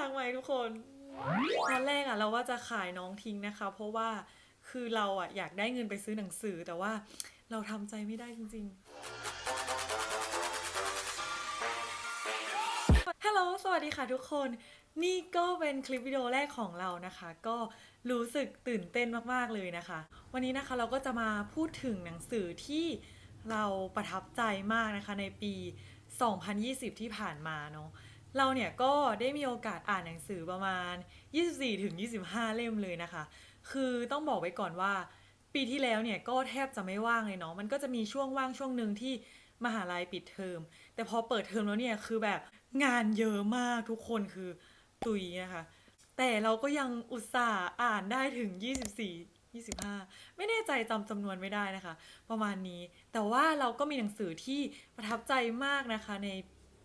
รักไหมทุกคนตอนแรกอะเราว่าจะขายน้องทิ้งนะคะ เพราะว่าคือเราอะอยากได้เงินไปซื้อหนังสือแต่ว่าเราทำใจไม่ได้จริงๆฮัลโหลสวัสดีค่ะทุกคน นี่ก็เป็นคลิปวิดีโอแรกของเรานะคะ ก็รู้สึกตื่นเต้นมากๆเลยนะคะ วันนี้นะคะเราก็จะมาพูดถึงหนังสือที่เราประทับใจมากนะคะในปี 2020 ที่ผ่านมาเนาะ เราเนี่ยก็ได้มีโอกาสอ่านหนังสือประมาณ 24ถึง25 เล่มเลยนะคะ คือต้องบอกไว้ก่อนว่า ปีที่แล้วเนี่ยก็แทบจะไม่ว่างเลยเนาะ มันก็จะมีช่วงว่างช่วงหนึ่งที่มหาลัยปิดเทอม แต่พอเปิดเทอมแล้วเนี่ยคือแบบงานเยอะมากทุกคนคือตุยนะคะ แต่เราก็ยังอุตส่าห์อ่านได้ถึง 24 25 ไม่แน่ใจจำจำนวนไม่ได้นะคะ ประมาณนี้ แต่ว่าเราก็มีหนังสือที่ประทับใจมากนะคะใน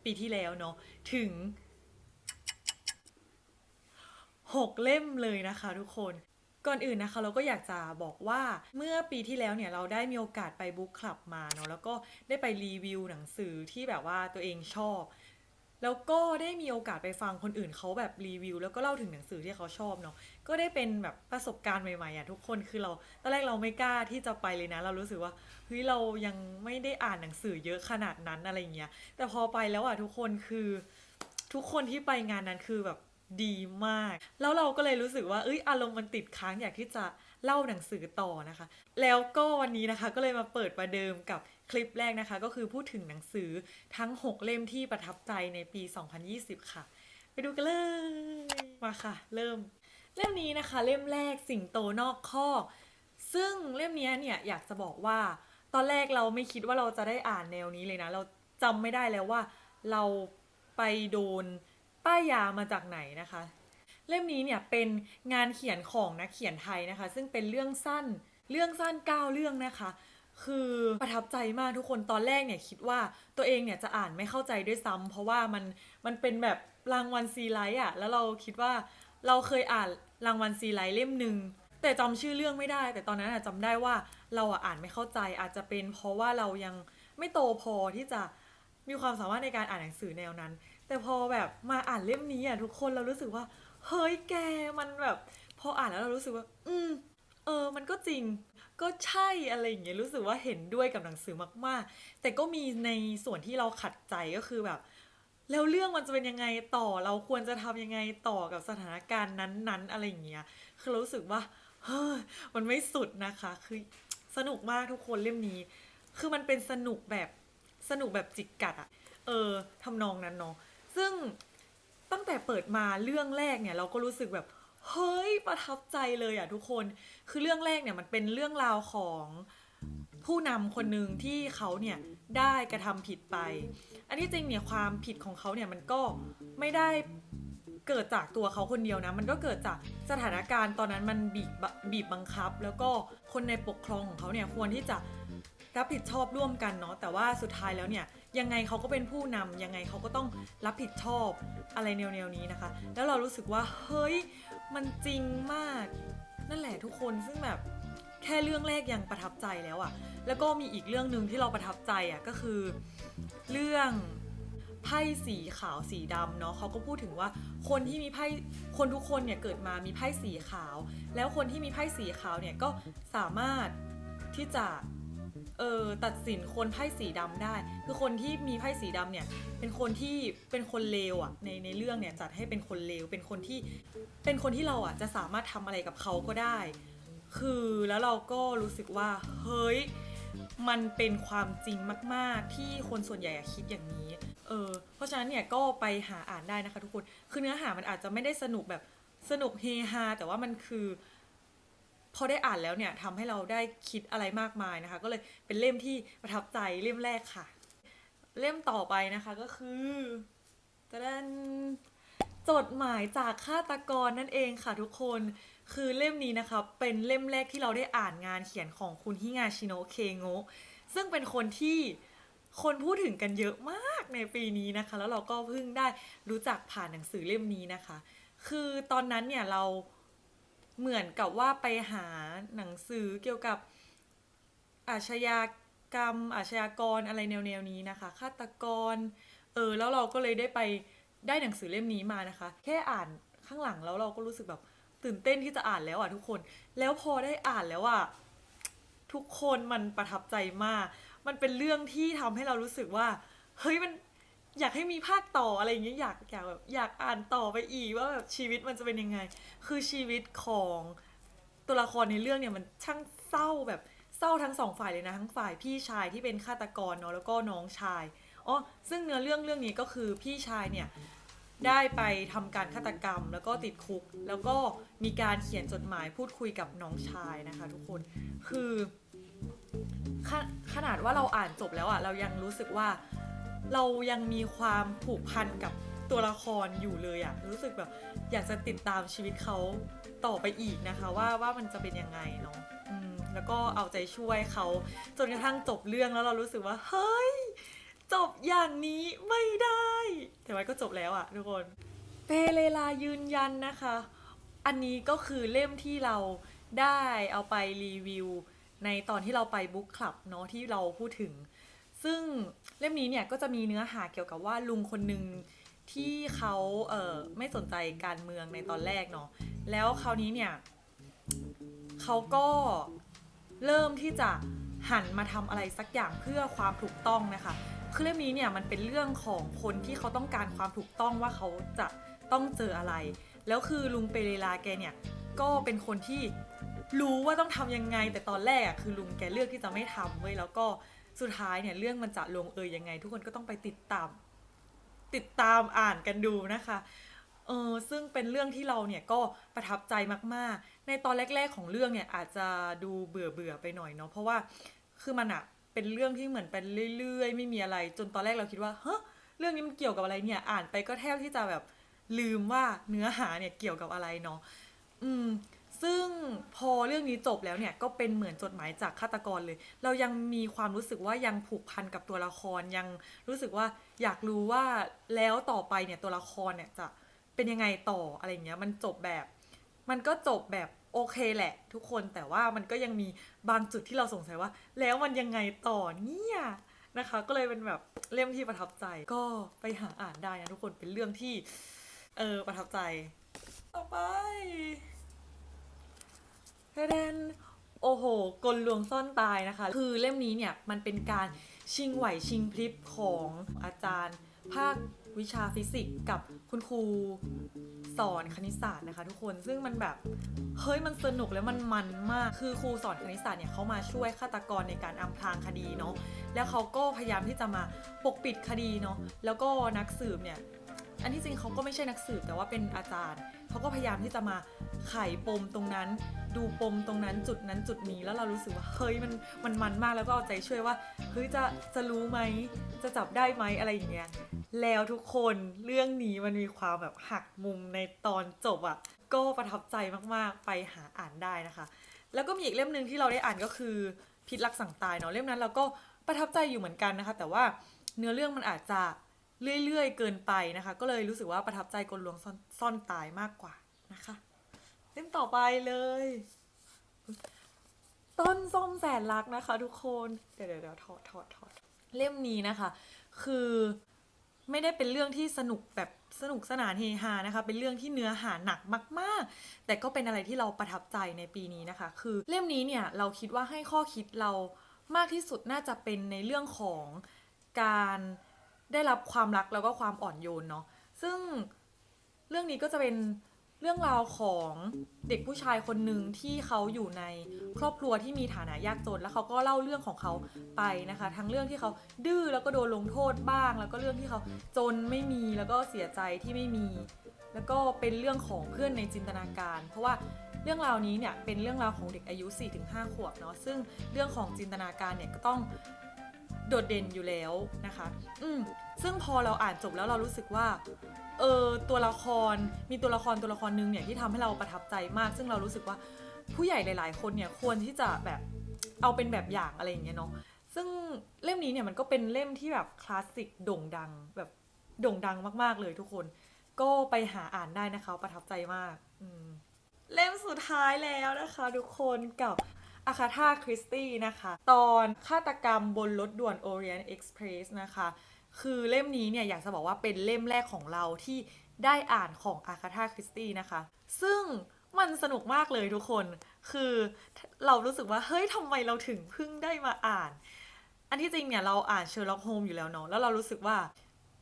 ปีที่แล้วเนาะถึง 6 เล่มเลยนะคะทุกคนก่อนอื่นนะคะเราก็อยากจะบอกว่าเมื่อปีที่แล้วเนี่ยเราได้มีโอกาสไปบุ๊กคลับมาเนาะแล้วก็ได้ไปรีวิวหนังสือที่แบบว่าตัวเองชอบ แล้วก็ได้มีโอกาสไปฟังคนอื่นเขาแบบรีวิว แล้วก็เล่าถึงหนังสือที่เขาชอบเนาะก็ได้เป็นแบบประสบการณ์ใหม่ๆอะทุกคนคือเราตอนแรกเราไม่กล้าที่จะไปเลยนะ เรารู้สึกว่าเฮ้ยเรายังไม่ได้อ่านหนังสือเยอะขนาดนั้นอะไรอย่างเงี้ยแต่พอไปแล้วอะทุกคนคือ ทุกคนที่ไปงานนั้นคือแบบ ดีมาก แล้วเราก็เลยรู้สึกว่าเอ้ยอารมณ์มันติดค้างอยากที่จะเล่าหนังสือต่อนะคะ แล้วก็วันนี้นะคะก็เลยมาเปิดประเดิมกับคลิปแรกนะคะ ก็คือพูดถึงหนังสือทั้ง 6 เล่มที่ประทับใจในปี 2020 ค่ะ ไปดูกันเลย มาค่ะ เริ่ม เล่มนี้นะคะ เล่มแรกสิงโตนอกคอซึ่งเล่มนี้เนี่ยอยากจะบอกว่า ตอนแรกเราไม่คิดว่าเราจะได้อ่านแนวนี้เลยนะ เราจำไม่ได้แล้วว่าเราไปโดน ป้ายยามาจากไหนนะคะ เล่มนี้เนี่ยเป็นงานเขียนของนักเขียนไทยนะคะ ซึ่งเป็นเรื่องสั้นเรื่องสั้น9เรื่องนะคะ คือประทับใจมากทุกคนตอนแรกเนี่ยคิดว่าตัวเองเนี่ยจะอ่านไม่เข้าใจด้วยซ้ำเพราะว่ามันมันเป็นแบบรางวัลซีไลท์อะแล้วเราคิดว่าเราเคยอ่านรางวัลซีไลท์เล่มหนึ่งแต่จำชื่อเรื่องไม่ได้ แต่ตอนนั้นอะจำได้ว่าเราอ่านไม่เข้าใจอาจจะเป็นเพราะว่าเรายังไม่โตพอที่จะมีความสามารถในการอ่านหนังสือแนวนั้น แต่พอแบบมาอ่านเล่มนี้อะทุกคนเรารู้สึกว่า เฮ้ยแกมันแบบ พออ่านแล้วเรารู้สึกว่า อืม เออ มันก็จริง ก็ใช่อะไรอย่างเงี้ยรู้สึกว่าเห็นด้วยกับหนังสือมาก ๆ แต่ก็มีในส่วนที่เราขัดใจก็คือแบบ แล้วเรื่องมันจะเป็นยังไงต่อเราควรจะทำยังไงต่อกับสถานการณ์นั้น ๆ อะไรอย่างเงี้ยคือรารู้สึกว่าเฮ้ยมันไม่สุดนะคะ คือสนุกมากทุกคนเล่มนี้ คือมันเป็นสนุกแบบสนุกแบบจิกกัดอะเออทำนองนั้นเนาะ ซึ่งตั้งแต่เปิดมาเรื่องแรกเนี่ยเราก็รู้สึกแบบเฮ้ยประทับใจเลยอะทุกคน คือเรื่องแรกเนี่ยมันเป็นเรื่องราวของผู้นำคนหนึ่งที่เขาเนี่ยได้กระทำผิดไป อันที่จริงเนี่ยความผิดของเขาเนี่ยมันก็ไม่ได้เกิดจากตัวเขาคนเดียวนะ มันก็เกิดจากสถานการณ์ตอนนั้นมันบีบบีบบังคับ แล้วก็คนในปกครองของเขาเนี่ยควรที่จะ รับผิดชอบร่วมกันเนาะแต่ว่าสุดท้ายแล้วเนี่ยยังไงเขาก็เป็นผู้นำยังไงเขาก็ต้องรับผิดชอบอะไรแนวๆนี้นะคะ แล้วเรารู้สึกว่าเฮ้ยมันจริงมาก นั่นแหละทุกคนซึ่งแบบแค่เรื่องแรกยังประทับใจแล้วอะแล้วก็มีอีกเรื่องหนึ่งที่เราประทับใจอะก็คือ เรื่องไพ่สีขาวสีดำเนาะเขาก็พูดถึงว่าคนที่มีไพ่คนทุกคนเนี่ยเกิดมามีไพ่สีขาว แล้วคนที่มีไพ่สีขาวเนี่ยก็สามารถที่จะ เออตัดสินคนไพ่สีดำได้ คือคนที่มีไพ่สีดำเนี่ยเป็นคนที่เป็นคนเลวอะ่ะในในเรื่องเนี่ยจัดให้เป็นคนเลวเป็นคนที่เป็นคนที่เราอะจะสามารถทำอะไรกับเขาก็ได้ คือแล้วเราก็รู้สึกว่าเฮ้ยมันเป็นความจริงมาก ๆ ที่คนส่วนใหญ่คิดอย่างนี้ เออ เพราะฉะนั้นเนี่ยก็ไปหาอ่านได้นะคะทุกคน คือเนื้อหามันอาจจะไม่ได้สนุกแบบสนุกเฮฮาแต่ว่ามันคือ พอได้อ่านแล้วเนี่ยทำให้เราได้คิดอะไรมากมายนะคะ ก็เลยเป็นเล่มที่ประทับใจเล่มแรกค่ะ เล่มต่อไปนะคะก็คือตะดันจดหมายจากฆาตกรนั่นเองค่ะทุกคนคือเล่มนี้นะคะเป็นเล่มแรกที่เราได้อ่านงานเขียนของคุณฮิงาชิโนะเคโงะซึ่งเป็นคนที่คนพูดถึงกันเยอะมากในปีนี้นะคะ แล้วเราก็เพิ่งได้รู้จักผ่านหนังสือเล่มนี้นะคะ คือตอนนั้นเนี่ยเรา เหมือนกับว่าไปหาหนังสือเกี่ยวกับอาชญากรรม อาชญากรอะไรแนวๆนี้นะคะ ฆาตกร เออ แล้วเราก็เลยได้ไปได้หนังสือเล่มนี้มานะคะ แค่อ่านข้างหลังแล้วเราก็รู้สึกแบบตื่นเต้นที่จะอ่านแล้วอะทุกคน แล้วพอได้อ่านแล้วอะทุกคนมันประทับใจมาก มันเป็นเรื่องที่ทำให้เรารู้สึกว่า เฮ้ยมัน อยากให้มีภาคต่ออะไรอย่างเงี้ยอยากอยากแบบอยากอ่านต่อไปอีกว่าแบบชีวิตมันจะเป็นยังไง คือชีวิตของตัวละครในเรื่องเนี่ยมันช่างเศร้าแบบเศร้าทั้งสองฝ่ายเลยนะทั้งฝ่ายพี่ชายที่เป็นฆาตกรเนาะแล้วก็น้องชายอ๋อซึ่งเนื้อเรื่องเรื่องนี้ก็คือพี่ชายเนี่ยได้ไปทำการฆาตกรรมแล้วก็ติดคุก แล้วก็มีการเขียนจดหมายพูดคุยกับน้องชายนะคะทุกคนคือขขนาดว่าเราอ่านจบแล้วอะเรายังรู้สึกว่า เรายังมีความผูกพันกับตัวละครอยู่เลยอะรู้สึกแบบอยากจะติดตามชีวิตเขาต่อไปอีกนะคะ ว่าว่ามันจะเป็นยังไงเนาะแล้วก็เอาใจช่วยเขาจนกระทั่งจบเรื่องแล้วเรารู้สึกว่า เฮ้ย จบอย่างนี้ไม่ได้ แต่ว่าก็จบแล้วอะทุกคนเปเลลายืนยันนะคะ อันนี้ก็คือเล่มที่เราได้เอาไปรีวิว ในตอนที่เราไปบุ๊กคลับเนาะที่เราพูดถึง ซึ่ง เล่มนี้เนี่ยก็จะมีเนื้อหาเกี่ยวกับว่าลุงคนหนึ่งที่เขาเอ่อไม่สนใจการเมืองในตอนแรกเนาะแล้วคราวนี้เนี่ยเขาก็เริ่มที่จะหันมาทำอะไรสักอย่างเพื่อความถูกต้องนะคะคือเล่มนี้เนี่ยมันเป็นเรื่องของคนที่เขาต้องการความถูกต้องว่าเขาจะต้องเจออะไร แล้วคือลุงเปเรลาแกเนี่ยก็เป็นคนที่รู้ว่าต้องทำยังไง แต่ตอนแรกอะคือลุงแกเลือกที่จะไม่ทำเว้ยแล้วก็ สุดท้ายเนี่ยเรื่องมันจะลงเอยยังไง ทุกคนก็ต้องไปติดตาม ติดตามอ่านกันดูนะคะเออซึ่งเป็นเรื่องที่เราเนี่ยก็ประทับใจมากๆ ในตอนแรก ๆของเรื่องเนี่ยอาจจะดูเบื่อเบื่อๆไปหน่อยเนาะเพราะว่าคือมันอะเป็นเรื่องที่เหมือนเป็นเรื่อยๆ ไม่มีอะไร จนตอนแรกเราคิดว่าเฮ้เรื่องนี้มันเกี่ยวกับอะไรเนี่ย อ่านไปก็แทบที่จะแบบลืมว่าเนื้อหาเนี่ยเกี่ยวกับอะไรเนาะอืม ซึ่งพอเรื่องนี้จบแล้วเนี่ยก็เป็นเหมือนจดหมายจากฆาตกรเลย เรายังมีความรู้สึกว่ายังผูกพันกับตัวละครยังรู้สึกว่าอยากรู้ว่าแล้วต่อไปเนี่ยตัวละครเนี่ยจะเป็นยังไงต่ออะไรเงี้ยมันจบแบบ มันก็จบแบบโอเคแหละ ทุกคนแต่ว่ามันก็ยังมีบางจุดที่เราสงสัยว่า แล้วมันยังไงต่อเนี่ยนะคะ ก็เลยเป็นแบบเล่มที่ประทับใจก็ไปหาอ่านได้นะทุกคนเป็นเรื่องที่เออประทับใจ ต่อไป แดนโอ้โห กลลวงซ่อนตายนะคะ คือเล่มนี้เนี่ยมันเป็นการชิงไหวชิงพลิบของอาจารย์ ภาควิชาฟิสิกส์กับคุณครูสอนคณิตศาสตร์นะคะ ทุกคน ซึ่งมันแบบ เฮ้ยมันสนุกแล้วมันมันมาก คือครูสอนคณิตศาสตร์เนี่ยเขามาช่วยฆาตกรในการอำพรางคดีเนาะ แล้วเขาก็พยายามที่จะมาปกปิดคดีเนาะ แล้วก็นักสืบเนี่ย อันที่จริงเขาก็ไม่ใช่นักสืบแต่ว่าเป็นอาจารย์ เขาก็พยายามที่จะมา ไขปมตรงนั้น ดูปมตรงนั้นจุดนั้นจุดนี้แล้วเรารู้สึกว่าเฮ้ยมันมันมันมากแล้วก็เอาใจช่วยว่าเฮ้ยจะจะรู้ไหมจะจับได้ไหมอะไรอย่างเงี้ยแล้วทุกคนเรื่องนี้มันมีความแบบหักมุมในตอนจบอะ่ะก็ประทับใจมากๆไปหาอ่านได้นะคะ แล้วก็มีอีกเล่มหนึ่งที่เราได้อ่านก็คือพิษรักสั่งตายเนาะเล่มนั้นเราก็ประทับใจอยู่เหมือนกันนะคะ แต่ว่าเนื้อเรื่องมันอาจจะเรื่อยๆเกินไปนะคะ ก็เลยรู้สึกว่าประทับใจกลลวงซ่อนซ่อนตายมากกว่านะคะ เล่มต่อไปเลย ต้นส้มแสนรักนะคะ ทุกคน เดี๋ยวเดี๋ยวถอดถอดถอดเล่มนี้นะคะ คือไม่ได้เป็นเรื่องที่สนุกแบบสนุกสนานเฮฮานะคะ เป็นเรื่องที่เนื้อหาหนักมาก ๆ แต่ก็เป็นอะไรที่เราประทับใจในปีนี้นะคะ คือเล่มนี้เนี่ยเราคิดว่าให้ข้อคิดเรามากที่สุดน่าจะเป็นในเรื่องของการได้รับความรักแล้วก็ความอ่อนโยนเนาะซึ่งเรื่องนี้ก็จะเป็น เรื่องราวของเด็กผู้ชายคนหนึ่งที่เขาอยู่ในครอบครัวที่มีฐานะยากจน แล้วเขาก็เล่าเรื่องของเขาไปนะคะ ทั้งเรื่องที่เขาดื้อแล้วก็โดนลงโทษบ้าง แล้วก็เรื่องที่เขาจนไม่มีแล้วก็เสียใจที่ไม่มี แล้วก็เป็นเรื่องของเพื่อนในจินตนาการ เพราะว่าเรื่องราวนี้เนี่ยเป็นเรื่องราวของเด็กอายุ 4-5 ขวบเนาะซึ่งเรื่องของจินตนาการเนี่ยก็ต้อง โดดเด่นอยู่แล้วนะคะ อืมซึ่งพอเราอ่านจบแล้วเรารู้สึกว่า เออตัวละครมีตัวละครตัวละครหนึ่งเนี่ยที่ทำให้เราประทับใจมาก ซึ่งเรารู้สึกว่าผู้ใหญ่หลาย ๆ คนเนี่ยควรที่จะแบบเอาเป็นแบบอย่างอะไรอย่างเงี้ยเนาะซึ่งเล่มนี้เนี่ยมันก็เป็นเล่มที่แบบคลาสสิกโด่งดังแบบโด่งดังมากๆเลยทุกคน ก็ไปหาอ่านได้นะคะ ประทับใจมากอืมเล่มสุดท้ายแล้วนะคะ ทุกคนกับ อาคาธาคริสตี้นะคะ ตอนฆาตกรรมบนรถด่วน Orient Express นะคะ คือเล่มนี้เนี่ยอยากจะบอกว่าเป็นเล่มแรกของเราที่ได้อ่านของอาคาธาคริสตี้นะคะ ซึ่งมันสนุกมากเลยทุกคน คือเรารู้สึกว่า เฮ้ยทำไมเราถึงเพิ่งได้มาอ่าน อันที่จริงเนี่ยเราอ่านเชอร์ล็อกโฮมอยู่แล้วเนาะ แล้วเรารู้สึกว่า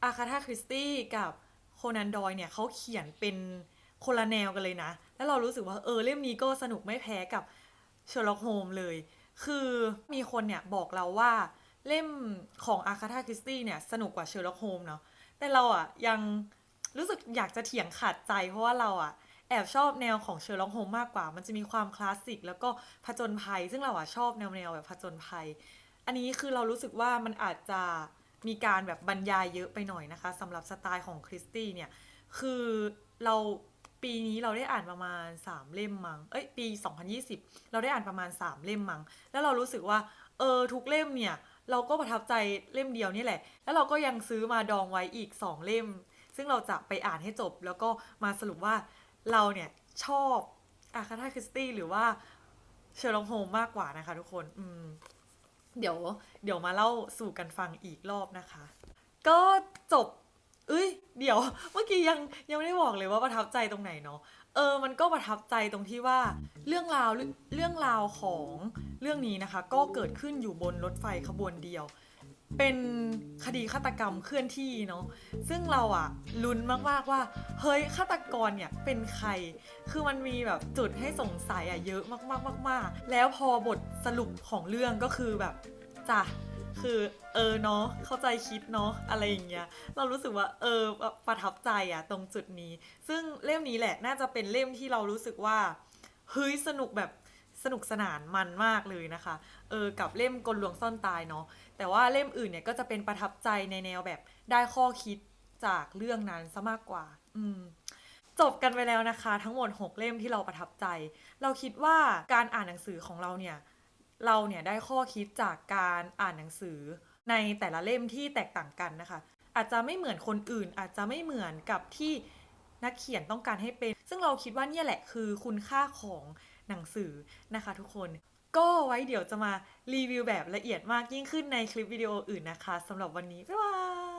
อาคาธาคริสตี้กับโคนันดอยเนี่ยเขาเขียนเป็นคนละแนวกันเลยนะ แล้วเรารู้สึกว่าเออเล่มนี้ก็สนุกไม่แพ้กับ เชอร์ล็อกโฮมเลย คือมีคนเนี่ยบอกเราว่าเล่มของอาคาธาคริสตี้เนี่ยสนุกกว่าเชอร์ล็อกโฮมเนาะแต่เราอะยังรู้สึกอยากจะเถียงขาดใจเพราะว่าเราอะแอบชอบแนวของเชอร์ล็อกโฮมมากกว่า มันจะมีความคลาสสิกแล้วก็ผจญภัย ซึ่งเราอะชอบแนวแนวแบบผจญภัย อันนี้คือเรารู้สึกว่ามันอาจจะมีการแบบบรรยายเยอะไปหน่อยนะคะสำหรับสไตล์ของคริสตี้เนี่ยคือเรา ปีนี้เราได้อ่านประมาณ 3 เล่มมัง้งเอ้ยปี 2020 เราได้อ่านประมาณ 3 เล่มมัง้งแล้วเรารู้สึกว่าเออทุกเล่มเนี่ย เราก็ประทับใจเล่มเดียวนี่แหละ แล้วเราก็ยังซื้อมาดองไว้อีก 2 เล่ม ซึ่งเราจะไปอ่านให้จบ แล้วก็มาสรุปว่าเราเนี่ยชอบอาคาธาคริสตี้หรือว่าเชอร์ล็อกโฮมมากกว่านะคะทุกคนอืมเดี๋ยวเดี๋ยวมาเล่าสู่กันฟังอีกรอบนะคะ ก็จบ เอ้ย เดี๋ยว เมื่อกี้ยังยังไม่ได้บอกเลยว่าประทับใจตรงไหนเนาะ เออ มันก็ประทับใจตรงที่ว่าเรื่องราวเรื่องราวของเรื่องนี้นะคะ ก็เกิดขึ้นอยู่บนรถไฟขบวนเดียว เป็นคดีฆาตกรรมเคลื่อนที่เนาะ ซึ่งเราอะลุ้นมากๆว่า เฮ้ยฆาตกรเนี่ยเป็นใคร คือมันมีแบบจุดให้สงสัยอะเยอะมากๆๆๆแล้วพอบทสรุปของเรื่องก็คือแบบจ้ะคือ เออเนาะเข้าใจคิดเนาะอะไรอย่างเงี้ยเรารู้สึกว่าเออประทับใจอะตรงจุดนี้ ซึ่งเล่มนี้แหละน่าจะเป็นเล่มที่เรารู้สึกว่าเฮ้ยสนุกแบบสนุกสนานมันมากเลยนะคะ เออ กับเล่มกลลวงซ่อนตายเนาะ แต่ว่าเล่มอื่นเนี่ยก็จะเป็นประทับใจในแนวแบบได้ข้อคิดจากเรื่องนั้นซะมากกว่า อืม จบกันไปแล้วนะคะ ทั้งหมด 6 เล่มที่เราประทับใจ เราคิดว่าการอ่านหนังสือของเราเนี่ย เราเนี่ยได้ข้อคิดจากการอ่านหนังสือ ในแต่ละเล่มที่แตกต่างกันนะคะ อาจจะไม่เหมือนคนอื่น อาจจะไม่เหมือนกับที่นักเขียนต้องการให้เป็น ซึ่งเราคิดว่าเนี่ยแหละคือคุณค่าของหนังสือนะคะทุกคน ก็ไว้เดี๋ยวจะมารีวิวแบบละเอียดมากยิ่งขึ้นในคลิปวิดีโออื่นนะคะสำหรับวันนี้ บ๊ายบาย